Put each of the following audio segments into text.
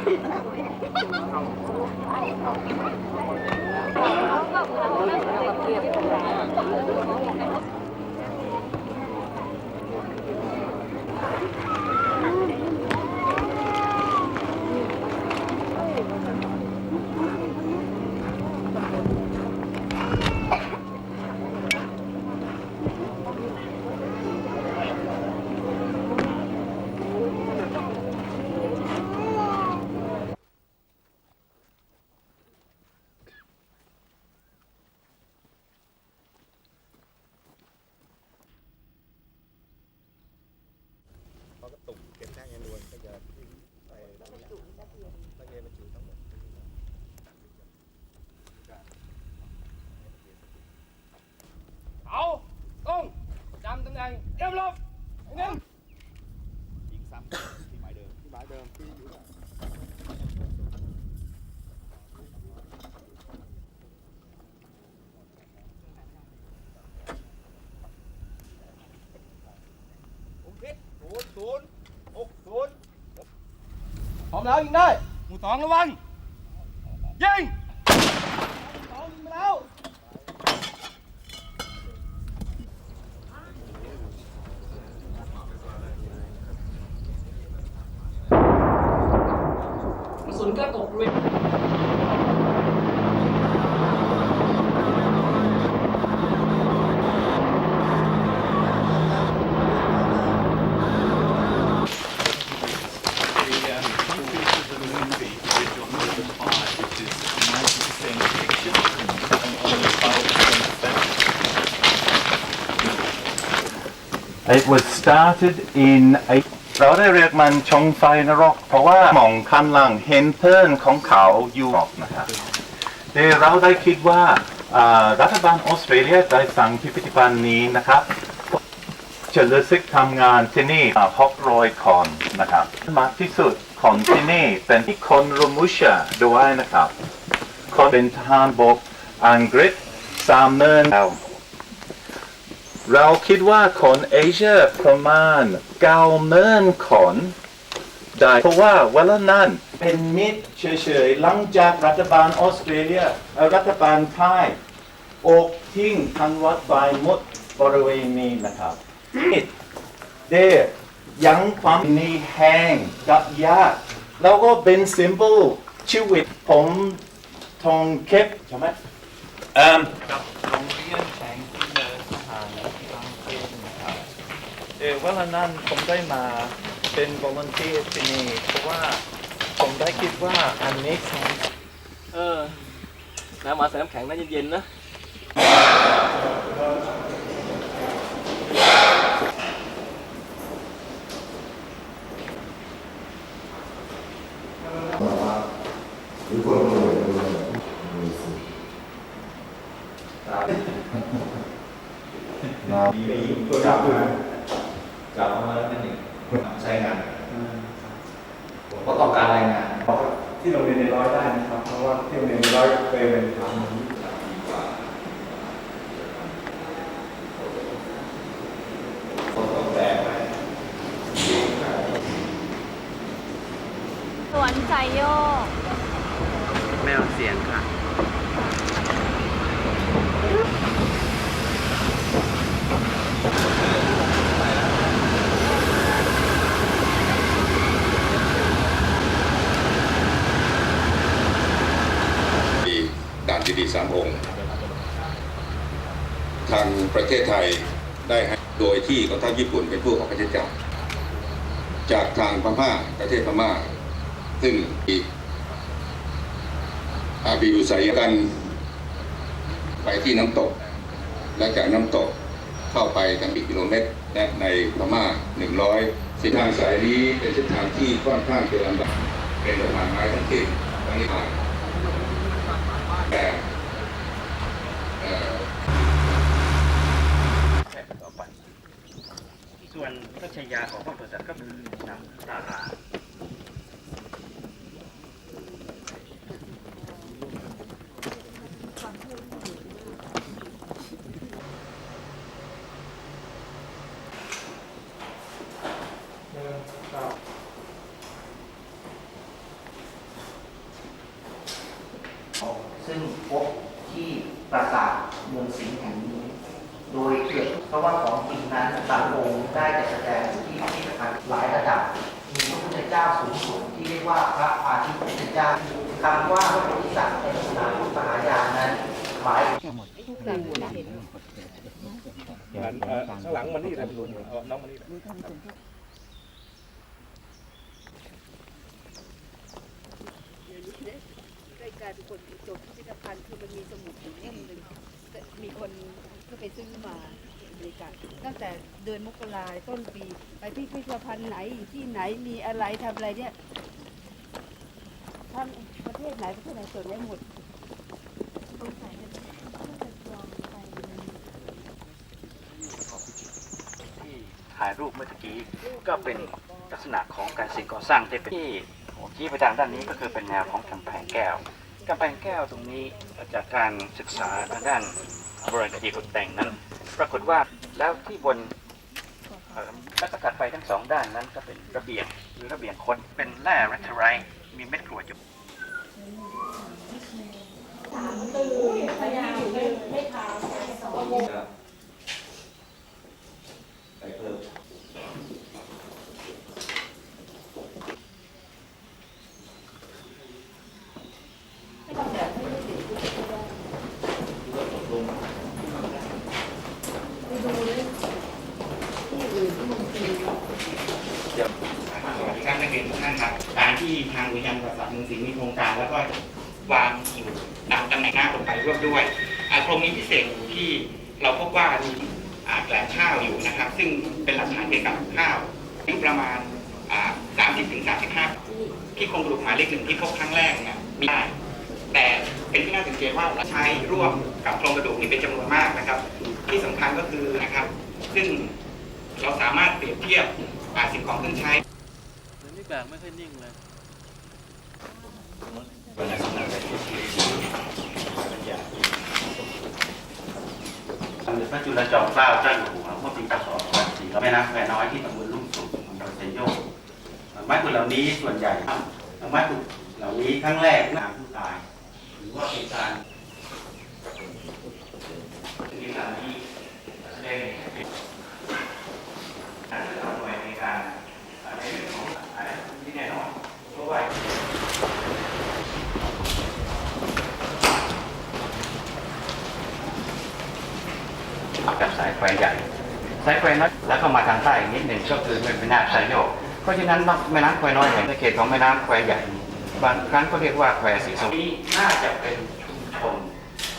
ชาการพอกระตุกเก็บแท่งยันดวนก็จะทิ้งไปตะเกียบตะเกียบบรรจุทั้งหมดเอาต้องจำตำแหน่งเตรียมลบหนึ่งยิงซ้ำที่หมายเดิมที่หมายเดิมที่อยู่ ผมพิษศูนย์ศูนย์หกศูนย์พร้อมแล้วยิงได้หมู่สองระวัง ยิงสองยิงมาแล้ว กระสุนก็ตกบริเวณ It was started in a เราได้เรียกมันชงไฟนรก เพราะว่าหมองคันหลังเห็นเพื่อนของเขาอยู่นะครับแต่เราได้คิดว่ารัฐบาลออสเตรเลียได้สั่งพิพิธภัณฑ์นี้นะครับจะเลือกทำงานที่นี่หกร้อยคนนะครับมากที่สุดคนที่นี่เป็นที่คนรูมูเชียด้วยนะครับ คนเป็นทหารบกอังกฤษสามเนินแล้ว เราคิดว่าคนเอเชียประมาณเก้าหมื่นคนได้เพราะว่าเวลานั้นเป็นมิตรเฉยๆหลังจากรัฐบาลออสเตรเลียรัฐบาลไทยอกทิ้งทันวัดไปหมดบริเวณนี้นะครับมิตรเดยังความนี้แห้งกับยากแล้วก็เป็นสิม b ลชีวิตผมทองเก็บใช่ไหมอ่อกับโรงเรียนแข่งที่ เออเวลานั้นผมได้มาเป็นบริวารที่นี่เพราะว่าผมได้คิดว่าอันนี้เออน้ำมาใส่น้ำแข็งน่าเย็นๆนะ จับมาจับมาแล้วนั่นเองใช้งานผมก็ต้องการรายงาน ที่โรงเรียนในร้อยได้นะครับ เพราะว่าที่โรงเรียนในร้อยเคยเป็นฐานนี้ คนต้องแบกไป ไซโยกแมวเสียงค่ะ มีด่านที่ดีสามองค์ ทางประเทศไทยได้ให้โดยที่กองทัพญี่ปุ่นเป็นผู้ออกค่าใช้จ่ายจากทางพม่าประเทศพม่า ซึ่งอาบีอุสัยกันไปที่น้ำตก และจากน้ำตกเข้าไปทางอีกกิโลเมตร และในพม่า100เส้นทางสายนี้เป็นเส้นทางที่ค่อนข้างเป็นลำบากเป็นสะพานไม้ทั้งสิ้นทั้งนี้ผ่านแต่เอ่ส่วนพระชยาของพระโพธิสัตว์ก็คือน้ำตารา ซึ่งพบที่ปราสาทเมืองสิงห์แห่งนี้ โดยเกิดเพราะว่าของจริงนั้นบางองค์ได้จัดแสดงอยู่ที่พิพิธภัณฑ์หลายระดับมีพระพุทธเจ้าสูงสุดที่เรียกว่าพระอาทิตย์พุทธเจ้าคำว่าพระโพธิสัตว์ในศาสนาพุทธมหายานนั้นหมายข้างหลังมันนี่เลยเอาน้องมันนี่ กลายเป็นคนจบพิพิธภัณฑ์คือมันมีสมุดอยู่เล่มหนึ่งแต่มีคนก็ไปซื้อมาอเมริกาตั้งแต่เดือนมกราต้นปี ไปพิพิธภัณฑ์ไหนอยู่ที่ไหนมีอะไรทำอะไรเนี่ยทั้งประเทศไหนประเทศไหนจดไว้หมดที่ถ่ายรูปเมื่อตะกี้ก็เป็นลักษณะของการสิ่งก่อสร้างที่เป็นที่ผมชี้ไปทางด้านนี้ก็คือเป็นแนวของกำแพงแก้ว กำแพงแก้วตรงนี้จากการศึกษาทางด้านโบราณคดีตกแต่งนั้น ปรากฏว่าแล้วที่บนเอ่อและก็ถัดไปทั้งสองด้านนั้นก็เป็นระเบียงหรือระเบียงคนเป็นแร่แรทเทอไรต์มีเม็ดกรวดอยู่ ไปเพิ่ม สวัสดีครับนักเรียนทุกท่านครับการที่ทางอุทยานประวัติศาสตร์เมืองสิงห์มีโครงการแล้วก็ วางอยู่นำตำแหน่งหน้าลงไปร่วมด้วยโครงนี้พิเศษอยู่ที่เราพบว่ามีอ่แกลบข้าวอยู่นะครับ ซึ่งเป็นหลักฐานเกี่ยวกับข้าวอายุประมาณ 30ถึง35 ที่โครงกระดูกหมายเลขหนึ่งที่พบครั้งแรกเนี่ยมีได้แต่เป็นที่น่าสังเกตว่าเราใช้ร่วมกับโครงกระดูกนี้เป็นจำนวนมากนะครับ ที่สำคัญก็คือนะครับ ซึ่งเราสามารถเปรียบเทียบอ่าสิ่งของเครื่องใช้เดี๋ยวนี้แบกไม่ค่อยนิ่งเลย พระจุลจอมเกล้าเจ้าอยู่หัวเมื่อปีพศ24แม่น้ำแควน้อยที่ตำบลลุ่มสุขอำเภอเซนโยกไม้ผลเหล่านี้ส่วนใหญ่ไม้ผลเหล่านี้ครั้งแรกนามผู้ตาย หรือว่าเป็นการมีการที่แสดงให้เห็นการหน่วยในการในเรื่องของอะไรที่แน่นอนเพราะว่า กับ สายไฟใหญ่สายน้อยแล้วก็มาทางใต้อีกนิดหนึ่งก็คือเป็นแม่น้ำสายโยกเพราะฉะนั้นแม่น้ำแควน้อยแห่งในเขตของแม่น้ำแควใหญ่ บางครั้งก็เรียกว่าแควสีสมนี้น่าจะเป็น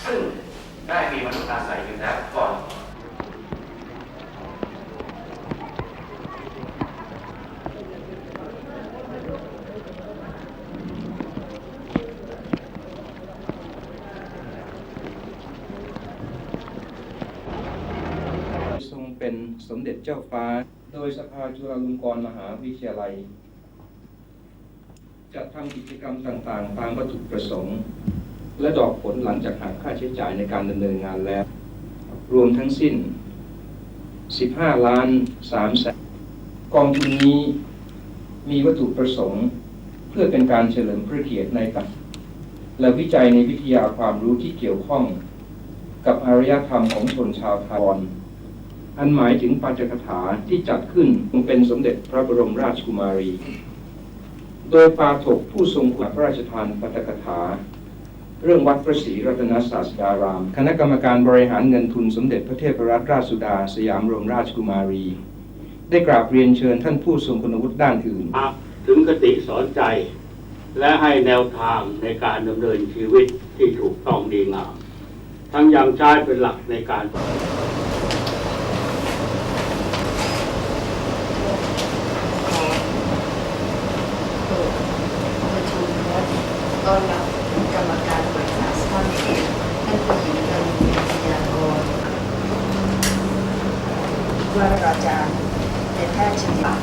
ซึ่งได้มีมนุษย์อาศัยอยู่แล้วก่อน ทรง เป็นสมเด็จเจ้าฟ้า โดยสภาจุฬาลงกรณ์มหาวิทยาลัยจัดทำกิจกรรมต่างๆ ตามวัตถุประสงค์ และดอกผลหลังจากหักค่าใช้จ่ายในการดำเนินงานแล้ว รวมทั้งสิ้น 15 ล้าน3แสนกองทุนนี้มีวัตถุประสงค์ เพื่อเป็นการเฉลิมพระเกียรติในการและวิจัยในวิทยาความรู้ที่เกี่ยวข้อง กับอารยธรรมของชนชาวไทย อันหมายถึงปัจกถาที่จัดขึ้นเป็นสมเด็จพระบรมราชกุมารี โดยปาถกผู้ทรงคุณพระราชทานปัจกถา เรื่องวัดพระศรีรัตนศาสดาราม คณะกรรมการบริหารเงินทุนสมเด็จพระเทพรัตนราชสุดา สยามบรมราชกุมารี ได้กราบเรียนเชิญท่านผู้ทรงคุณวุฒิด้านอื่น ถึงคติสอนใจและให้แนวทางในการดำเนินชีวิตที่ถูกต้องดีงาม ทั้งยังใช้เป็นหลักในการ ประชุมและ ต้อนรับกรรมการบริหารท่านท่านผู้หญิงกันวิทยากรว่าอาจารย์เป็นแพทย์ชนะ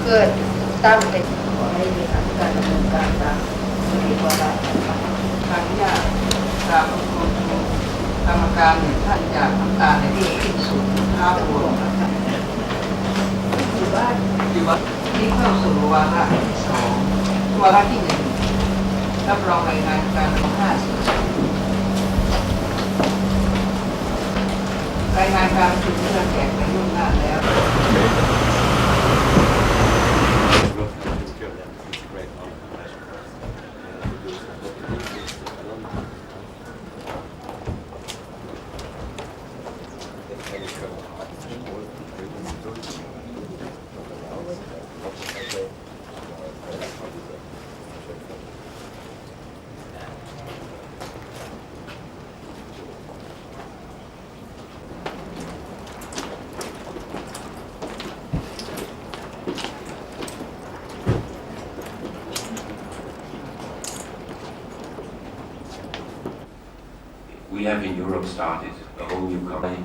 เพื่อตั้งเป็นขอให้มีการดำเนินการตามที่วาระต่างๆทางญาติกราบขอบคุณกรรมการเนี่ยท่านจากน้ำตาในที่สิ้นสุดท้าบวมถือว่าที่วัดที่เข้าสู่วาระที่สองวาระที่หนึ่ง รับรองรายงานการลงห้าสิบรายงานการประชุมที่อแจกในรุ่นหน้าแล้ว we have in Europe started a whole new company,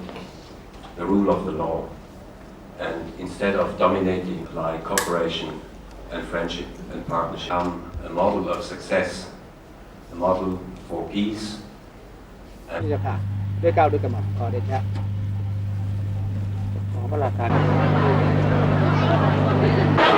the rule of the law. And instead of dominating like cooperation and friendship and partnership, um, a model of success, a model for peace ที่จะผ่านด้วยก้าวด้วยกระหม่อมขอเดชะขอพระราชทาน